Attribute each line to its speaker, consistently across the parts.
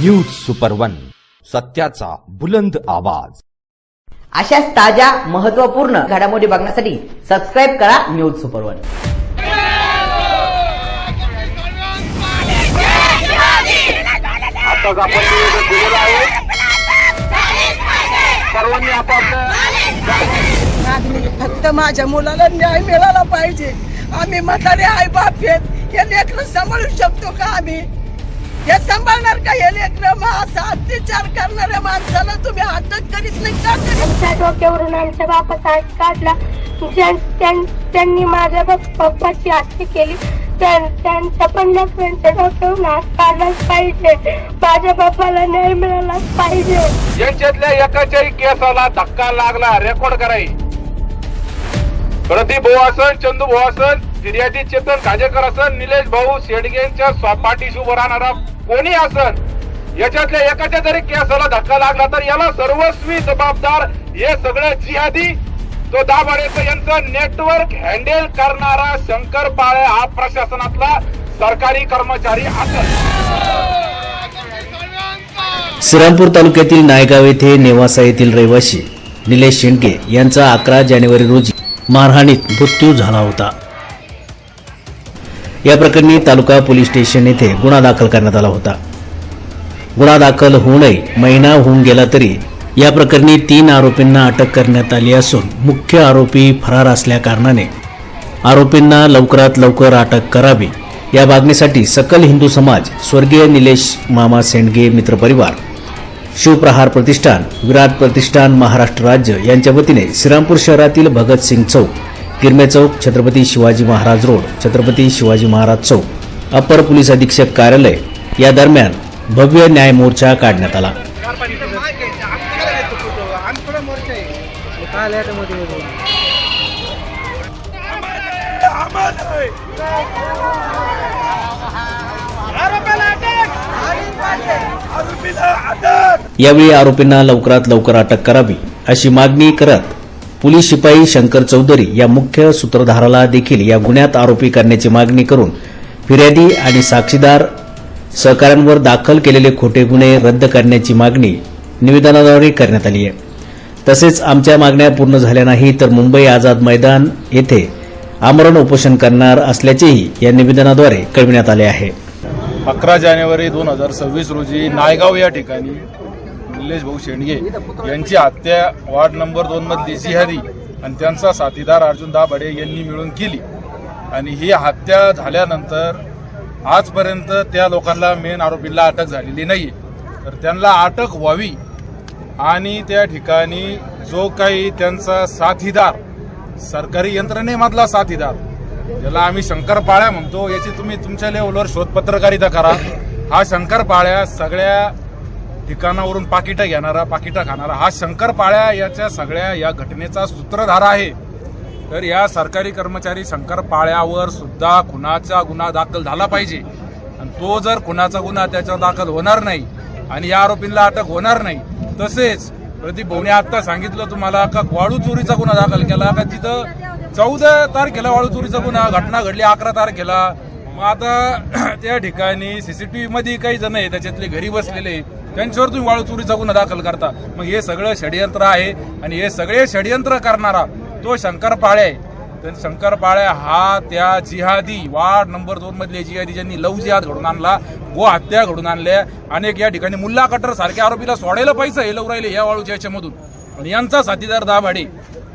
Speaker 1: News super one सत्याचा बुलंद आवाज.
Speaker 2: अशाच ताज्या महत्त्वपूर्ण घडामोडी बघण्यासाठी सबस्क्राईब करा न्यूज सुपर वन.
Speaker 3: आता आपण निवेदन दिलेलं आहे सर्वांनी आपापलं
Speaker 4: मागणी फक्त माझ्या मुलाला न्याय मिळाला पाहिजे. आम्ही म्हातारे आई बाप आहेत. हे लेकरं सांभाळू शकतो का आम्ही? हे सांभाळणार का हे लेकरं? मग असा अत्याचार करणाऱ्या माणसाला तुम्ही अटक करीत नाही का?
Speaker 5: आमच्या डोक्यावरून आमच्या बापाचा हात काढला. त्यांनी माझ्या पप्पाची हत्या केली. त्यां- त्यांच्या पण लेकरांच्या डोक्यावरून हात काढलाच पाहिजे. माझ्या बापाला न्याय मिळालाच पाहिजे.
Speaker 3: यांच्यातल्या एकाच्याही केसाला धक्का लागला. रेकॉर्ड कराई. प्रदीप भाऊ असन चंदू भाऊ असन फिर्यादी चेतन खाजेकर असन निलेश भाऊ शेडगेंच्या पाठीशी उभं राहणारा कोणी असन याच्यातल्या एकाच्या जरी केसाला धक्का लागला तर याला सर्वस्वी जबाबदार हे सगळं जिहादी तो दाभाडेचं यांचं नेटवर्क हँडल करणारा शंकर पाळे हा प्रशासनातला सरकारी कर्मचारी असेल.
Speaker 6: श्रीरामपूर तालुक्यातील नायगाव येथे नेवासा येथील रहिवासी निलेश शेंडके यांचा अकरा जानेवारी रोजी मारहाणीत मृत्यू झाला होता. या प्रकरणी तालुका पोलीस स्टेशन येथे गुन्हा दाखल करण्यात आला होता. गुन्हा दाखल होऊनही महिना होऊन गेला तरी या प्रकरणी तीन आरोपींना अटक करण्यात आली असून मुख्य आरोपी फरार असल्या कारणाने आरोपींना लवकरात लवकर अटक करावी. या मागणीसाठी सकल हिंदू समाज स्वर्गीय निलेश मामा सेंडगे मित्र परिवार शिवप्रहार प्रतिष्ठान विराट प्रतिष्ठान महाराष्ट्र राज्य यांच्या वतीने श्रीरामपूर शहरातील भगतसिंग चौक किरमे चौक छत्रपती शिवाजी महाराज रोड छत्रपती शिवाजी महाराज चौक. अपर पोलीस अधीक्षक कार्यालय. या दरम्यान भव्य न्याय मोर्चा काढण्यात आला. यावेळी आरोपींना लवकरात लवकर अटक करावी अशी मागणी करत पोलीस शिपाई शंकर चौधरी या मुख्य सूत्रधाराला देखील या गुन्ह्यात आरोपी करण्याची मागणी करून फिर्यादी आणि साक्षीदार सहकाऱ्यांवर दाखल केलेले खोटे गुन्हे रद्द करण्याची मागणी निवेदनाद्वारे करण्यात आली आहे. तसेच आमच्या मागण्या पूर्ण झाल्या नाही तर मुंबई आझाद मैदान येथे आमरण उपोषण करणार असल्याचेही या निवेदनाद्वारे कळविण्यात आले आहे.
Speaker 7: अकरा जानेवारी दोन हजार सव्वीस रोजी नायगाव या ठिकाणी निलेश भाऊ शेंडगे यांची हत्या वार्ड नंबर दोन मधली जिहादी आणि त्यांचा साथीदार अर्जुन दाभाडे यांनी मिळून केली. आणि ही हत्या झाल्यानंतर आजपर्यंत त्या लोकांना मेन आरोपीला अटक झालेली नाही तर त्यांना अटक व्हावी आणि त्या ठिकाणी जो काही त्यांचा साथीदार सरकारी यंत्रणेमधला साथीदार ज्याला आम्ही शंकर पाळ्या म्हणतो याची तुम्ही तुमच्या लेवलवर शोधपत्रकारिता करा. हा शंकर पाळ्या सगळ्या ठिकाणावरून पाकिटं घेणारा पाकिटं खाणारा हा शंकर पाळ्या याच्या सगळ्या या घटनेचा सूत्रधार आहे. तर या सरकारी कर्मचारी शंकर पाळ्यावर सुद्धा खुनाचा गुन्हा दाखल झाला पाहिजे. आणि तो जर खुनाचा गुन्हा त्याच्यावर दाखल होणार नाही आणि या आरोपींना अटक होणार नाही तसेच प्रदीप भाऊने आत्ता सांगितलं तुम्हाला का वाळू चोरीचा गुन्हा दाखल केला का तिथं चौदा तारखेला वाळू चोरीचा गुन्हा घटना घडली अकरा तारखेला. मग आता त्या ठिकाणी सीसीटीव्ही मध्ये काही जण आहे त्याच्यातले घरी बसलेले त्यांच्यावर तुम्ही वाळू चोरीचा गुन्हा दाखल करता. मग हे सगळं षडयंत्र आहे आणि हे सगळे षडयंत्र करणारा तो शंकर पाळे आहे. तर शंकर पाळे हा त्या जिहादी वार्ड नंबर दोन मधले जिहादी ज्यांनी लव जिहाद घडून आणला गो हत्या घडून आणल्या अनेक या ठिकाणी मुल्ला कटर सारख्या आरोपीला सोडायला पैसा हे लव राहिले या वाळूच्या याच्यामधून. आणि यांचा साथीदार दाभाडे.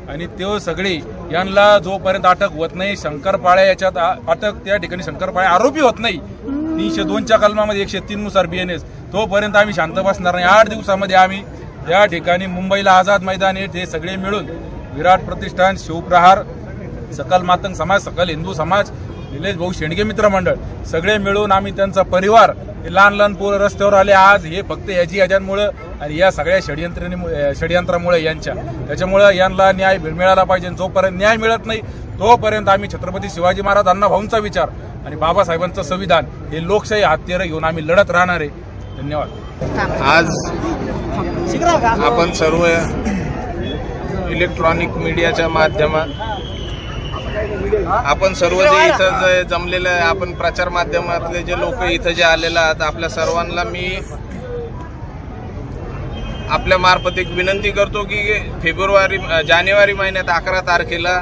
Speaker 7: आणि ते सगळे यांना जोपर्यंत अटक होत नाही शंकर पाळ्या याच्यात अटक त्या ठिकाणी शंकर पाळ्या आरोपी होत नाही. तीनशे दोनच्या कलमामध्ये एकशे तीननुसार बी एन बीएनएस तोपर्यंत आम्ही शांत बसणार नाही. आठ दिवसामध्ये आम्ही या ठिकाणी मुंबईला आझाद मैदान येथे हे सगळे मिळून विराट प्रतिष्ठान शिवप्रहार सकल मातंग समाज सकल हिंदू समाज निलेश भाऊ शेंडगे मित्र मंडळ सगळे मिळून आम्ही त्यांचा परिवार हे लहान लहान पोरं रस्त्यावर आले. आज हे फक्त याची याच्यांमुळं आणि या सगळ्या षडयंत्रणीमुळे षडयंत्रामुळे यांच्या. त्याच्यामुळं यांना न्याय मिळाला पाहिजे. जोपर्यंत न्याय मिळत नाही तोपर्यंत आम्ही छत्रपती शिवाजी महाराज अण्णा भाऊंचा विचार आणि बाबासाहेबांचं संविधान हे लोकशाही हत्यारं घेऊन आम्ही लढत राहणार आहे. धन्यवाद.
Speaker 8: आज आपण सर्व इलेक्ट्रॉनिक मीडियाच्या माध्यमात आपण सर्व जे इथं जे जमलेलं आहे आपण प्रचार माध्यमातले जे लोक इथं जे आलेले आहेत आपल्या सर्वांना मी आपल्या मार्फत एक विनंती करतो की फेब्रुवारी जानेवारी महिन्यात अकरा तारखेला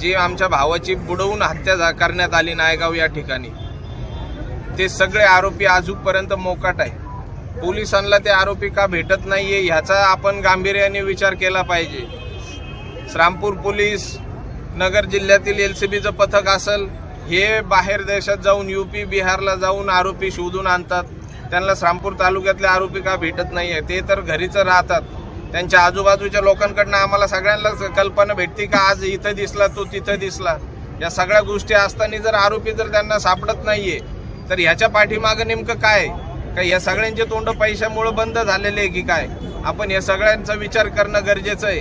Speaker 8: जी आमच्या भावाची बुडवून हत्या करण्यात आली नायगाव या ठिकाणी ते सगळे आरोपी अजूनपर्यंत मोकाट आहे पोलिसांना ते आरोपी का भेटत नाहीये ह्याचा आपण गांभीर्याने विचार केला पाहिजे. श्रामपूर पोलीस नगर जिल्ह्यातील एल सी बीचं पथक असेल हे बाहेर देशात जाऊन यूपी बिहारला जाऊन आरोपी शोधून आणतात. त्यांना श्रामपूर तालुक्यातले आरोपी का भेटत नाहीये ते तर घरीच राहतात. त्यांच्या आजूबाजूच्या लोकांकडनं आम्हाला सगळ्यांनाच कल्पना भेटते का आज इथं दिसला तो तिथं दिसला. या सगळ्या गोष्टी असताना जर आरोपी जर त्यांना सापडत नाहीये तर ह्याच्या पाठीमागं नेमकं काय? का या सगळ्यांचे तोंड पैशामुळं बंद झालेले आहे की काय? आपण या सगळ्यांचा विचार करणं गरजेचं आहे.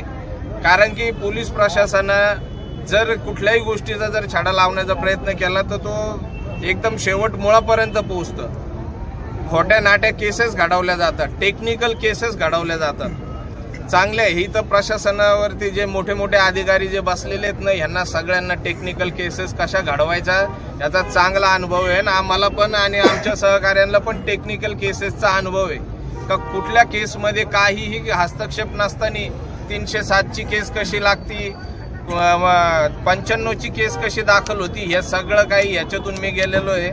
Speaker 8: कारण की पोलीस प्रशासनानं जर कुठल्याही गोष्टीचा जर छाडा लावण्याचा प्रयत्न केला तर तो एकदम शेवट मुळापर्यंत पोहोचतं. खोट्या नाट्या केसेस घडवल्या जातात. टेक्निकल केसेस घडवल्या जातात. चांगल्या ही तर प्रशासनावरती जे मोठे मोठे अधिकारी जे बसलेले आहेत ना ह्यांना सगळ्यांना टेक्निकल केसेस कशा घडवायच्या याचा चांगला अनुभव आहे. ना आम्हाला पण आणि आमच्या सहकाऱ्यांना पण टेक्निकल केसेसचा अनुभव आहे. का कुठल्या केसमध्ये काहीही हस्तक्षेप नसताना तीनशे सातची केस कशी लागती पंच्याण्णवची केस कशी दाखल होती हे सगळं काही याच्यातून मी गेलेलो आहे.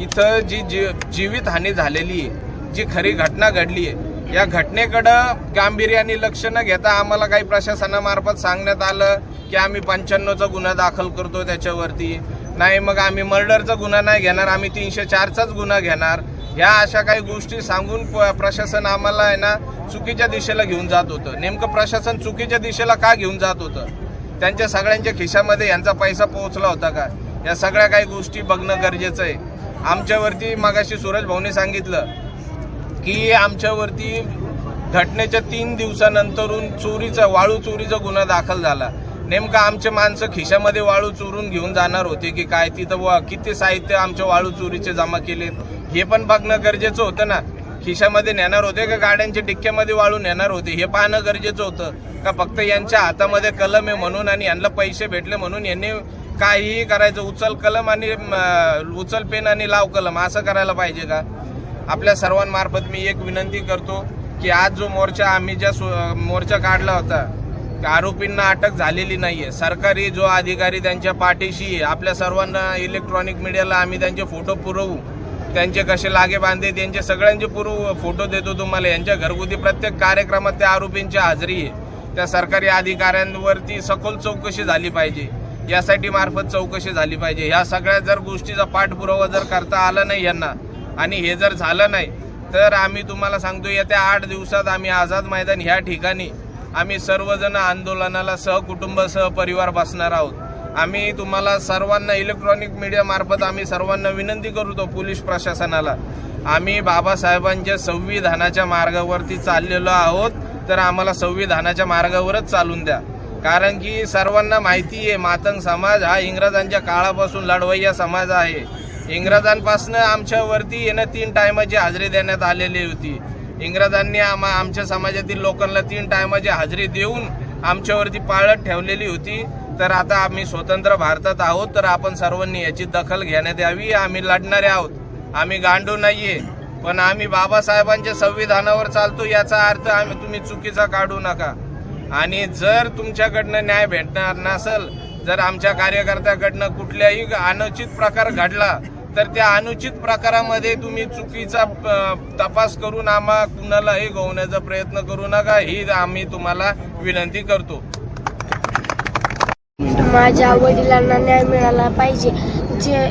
Speaker 8: इथं जी जी जीवित हानी झालेली आहे जी खरी घटना घडली आहे या घटनेकडं गांभीर्याने लक्ष न घेता आम्हाला काही प्रशासनामार्फत सांगण्यात आलं की आम्ही पंच्याण्णवचा गुन्हा दाखल करतो त्याच्यावरती. नाही मग आम्ही मर्डरचा गुन्हा नाही घेणार आम्ही तीनशे चारचाच गुन्हा घेणार. ह्या अशा काही गोष्टी सांगून प- प्रशासन आम्हाला आहे ना चुकीच्या दिशेला घेऊन जात होतं. नेमकं प्रशासन चुकीच्या दिशेला का घेऊन जात होतं? त्यांच्या सगळ्यांच्या खिशामध्ये यांचा पैसा पोहोचला होता का? या सगळ्या काही गोष्टी बघणं गरजेचं आहे. आमच्यावरती मागाशी सूरज भाऊने सांगितलं की आमच्यावरती घटनेच्या तीन दिवसानंतरून चोरीचा वाळू चोरीचा गुन्हा दाखल झाला. नेमकं आमचे माणसं खिशामध्ये वाळू चोरून घेऊन जाणार होते की काय? तिथं किती साहित्य आमच्या वाळू चोरीचे जमा केलेत? हे पण बघणं गरजेचं होतं ना. खिशामध्ये नेणार होते का गाड्यांच्या डिक्क्यामध्ये वाळून नेणार होते? हे पाहणं गरजेचं होतं. का फक्त यांच्या हातामध्ये कलम आहे म्हणून आणि यांना पैसे भेटले म्हणून यांनी काहीही करायचं? उचल कलम आणि उचल पेन आणि लाव कलम असं करायला पाहिजे का? आपल्या सर्वांमार्फत मी एक विनंती करतो की आज जो मोर्चा आम्ही ज्या सु- मोर्चा काढला होता आरोपींना अटक झालेली नाहीये. सरकारी जो अधिकारी त्यांच्या पाठीशी आहे आपल्या सर्वांना इलेक्ट्रॉनिक मीडियाला आम्ही त्यांचे फोटो पुरवू. त्यांचे कसे लागे बांधे त्यांचे सगळ्यांचे पूर्व फोटो देतो तुम्हाला. यांच्या घरगुती प्रत्येक कार्यक्रमात त्या आरोपींची हाजरी आहे. त्या सरकारी अधिकाऱ्यांवरती सखोल चौकशी झाली पाहिजे. यासाठी मार्फत चौकशी झाली पाहिजे. ह्या सगळ्या जर गोष्टीचा पाठपुरावा जर करता आला नाही यांना आणि हे जर झालं नाही तर आम्ही तुम्हाला सांगतो येत्या आठ दिवसात आम्ही आझाद मैदान ह्या ठिकाणी आम्ही सर्वजण आंदोलनाला सहकुटुंब सहपरिवार बसणार आहोत. आम्ही तुम्हाला सर्वांना इलेक्ट्रॉनिक मीडियामार्फत आम्ही सर्वांना विनंती करतो पोलीस प्रशासनाला. आम्ही बाबासाहेबांच्या संविधानाच्या मार्गावरती चाललेलो आहोत तर आम्हाला संविधानाच्या मार्गावरच चालून द्या. कारण की सर्वांना माहिती आहे मातंग समाज हा इंग्रजांच्या काळापासून लढवय्या समाज आहे. इंग्रजांपासून आमच्यावरती येणं तीन टायमाची हजेरी देण्यात आलेली होती. इंग्रजांनी आम्हा आमच्या समाजातील लोकांना तीन टायमाची हजेरी देऊन आमच्यावरती पाळत ठेवलेली होती. तर आता आम्ही स्वतंत्र भारतात आहोत तर आपण सर्वांनी याची दखल घेण्यात यावी. आम्ही लढणारे आहोत. आम्ही गांडू नाहीये पण आम्ही बाबासाहेबांच्या संविधानावर चालतो याचा अर्थ आम्ही तुम्ही चुकीचा काढू नका. आणि जर तुमच्याकडनं न्याय भेटणार नसेल जर आमच्या कार्यकर्त्याकडनं कुठल्याही अनुचित प्रकार घडला तर त्या अनुचित प्रकारामध्ये तुम्ही चुकीचा तपास करून आम्हा कुणालाही गवण्याचा प्रयत्न करू नका. ही आम्ही तुम्हाला विनंती करतो.
Speaker 5: माझ्या वडिलांना न्याय मिळाला पाहिजे. जे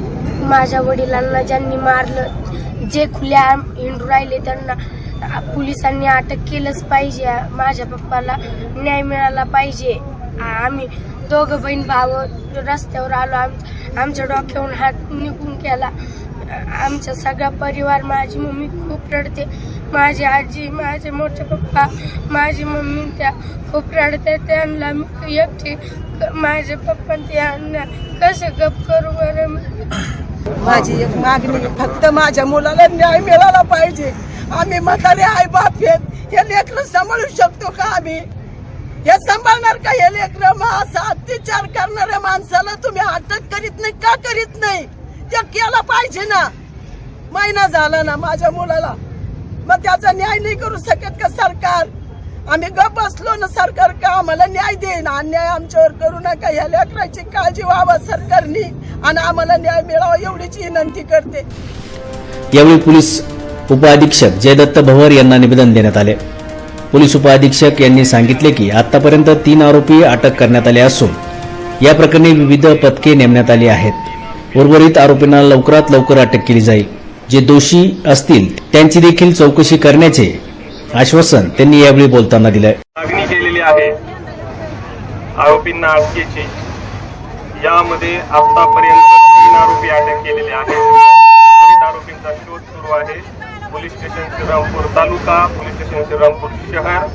Speaker 5: माझ्या वडिलांना ज्यांनी मारलं जे खुल्या हिंडू राहिले त्यांना पोलिसांनी अटक केलंच पाहिजे. माझ्या पप्पाला न्याय मिळाला पाहिजे. आम्ही दोघं बहीण भाव रस्त्यावर आलो. आम आमच्या डोक्यावरून हात निघून गेला. आमचा सगळा परिवार माझी मम्मी खूप रडते. माझी आजी माझे मोठे पप्पा माझी मम्मी त्या खूप रडते. त्यांना मी एकटी माझे पप्पा त्यांना कसं गप करू बरं?
Speaker 4: माझी एक मागणी आहे, फक्त माझ्या मुलाला न्याय मिळाला पाहिजे. आम्ही म्हातारे आई बाप आहेत. हे लेकरं सांभाळू शकतो का आम्ही? हे सांभाळणार का हे लेकरं? मग असा अत्याचार करणाऱ्या माणसाला तुम्ही अटक करीत नाही का करीत नाही? ते केलं पाहिजे ना. महिना झाला ना माझ्या मुलाला. मग त्याचा न्याय नाही करू शकत का सरकार? आम्ही गप बसलो ना सरकार का आम्हाला न्याय देईन? अन्याय आमच्यावर करू नका. या लेकराची काळजी व्हावा सरकारनी. आणि आम्हाला न्याय मिळावा एवढीच विनंती करते.
Speaker 6: यावेळी पोलीस उपअधीक्षक जयदत्त भवर यांना निवेदन देण्यात आले. पोलीस उपअधीक्षक यांनी सांगितले की आतापर्यंत तीन आरोपी अटक करण्यात आले असून या प्रकरणी विविध पथके नेमण्यात आली आहेत. उर्वरित आरोपींना लवकरात लवकर अटक केली जाईल. जे दोषी असतील त्यांची देखील चौकशी करण्याचे आश्वासन त्यांनी यावेळी बोलताना दिलं
Speaker 9: मागणी केलेली आहे. आरोपींना अटकेची. यामध्ये आतापर्यंत तीन आरोपी अटक केलेले आहेत. आरोपींचा शोध सुरू आहे. Police station Shrirampur taluka police station Shrirampur शहर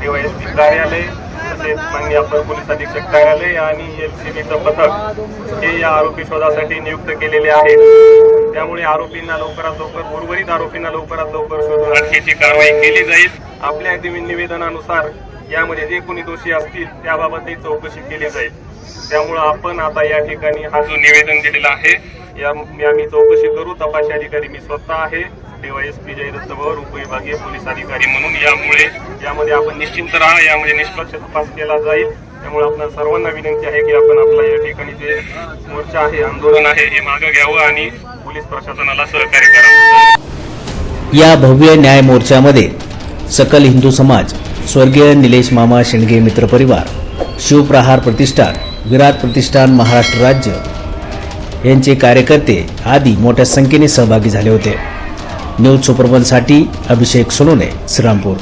Speaker 9: डीवायएसपी कार्यालय तसेच माननीय अपर पोलीस अधीक्षक कार्यालय आणि एलसीबीचं पथक हे या आरोपी शोधासाठी नियुक्त केलेले आहेत. त्यामुळे आरोपींना लवकरात लवकर उर्वरित आरोपींना लवकरात लवकर अटकेची कारवाई केली जाईल. आपल्या निवेदनानुसार यामध्ये जे कोणी दोषी असतील त्याबाबतही चौकशी केली जाईल. त्यामुळं आपण आता या ठिकाणी हा जो निवेदन दिलेला आहे. या या मी चौकशी करू. तपासी अधिकारी मी स्वतः आहे. डीवायएसपी जयदत्त भवर उपविभागीय पोलीस अधिकारी म्हणून यामुळे यामध्ये आपण निश्चिंत राहा. यामध्ये निष्पक्ष तपास केला जाईल. त्यामुळे आपल्या सर्वांना विनंती आहे की आपण आपला या ठिकाणी जे मोर्चा आहे आंदोलन आहे हे मागं घ्यावं आणि पोलीस प्रशासनाला सहकार्य करावं
Speaker 6: या भव्य न्याय मोर्चामध्ये सकल हिंदू समाज स्वर्गीय निलेश मामा शेंडगे मित्र परिवार शिवप्रहार प्रतिष्ठान विराट प्रतिष्ठान महाराष्ट्र राज्य यांचे कार्यकर्ते आदी मोठ्या संख्येने सहभागी झाले होते. न्यूज सुपरवनसाठी अभिषेक सोनोने श्रीरामपूर.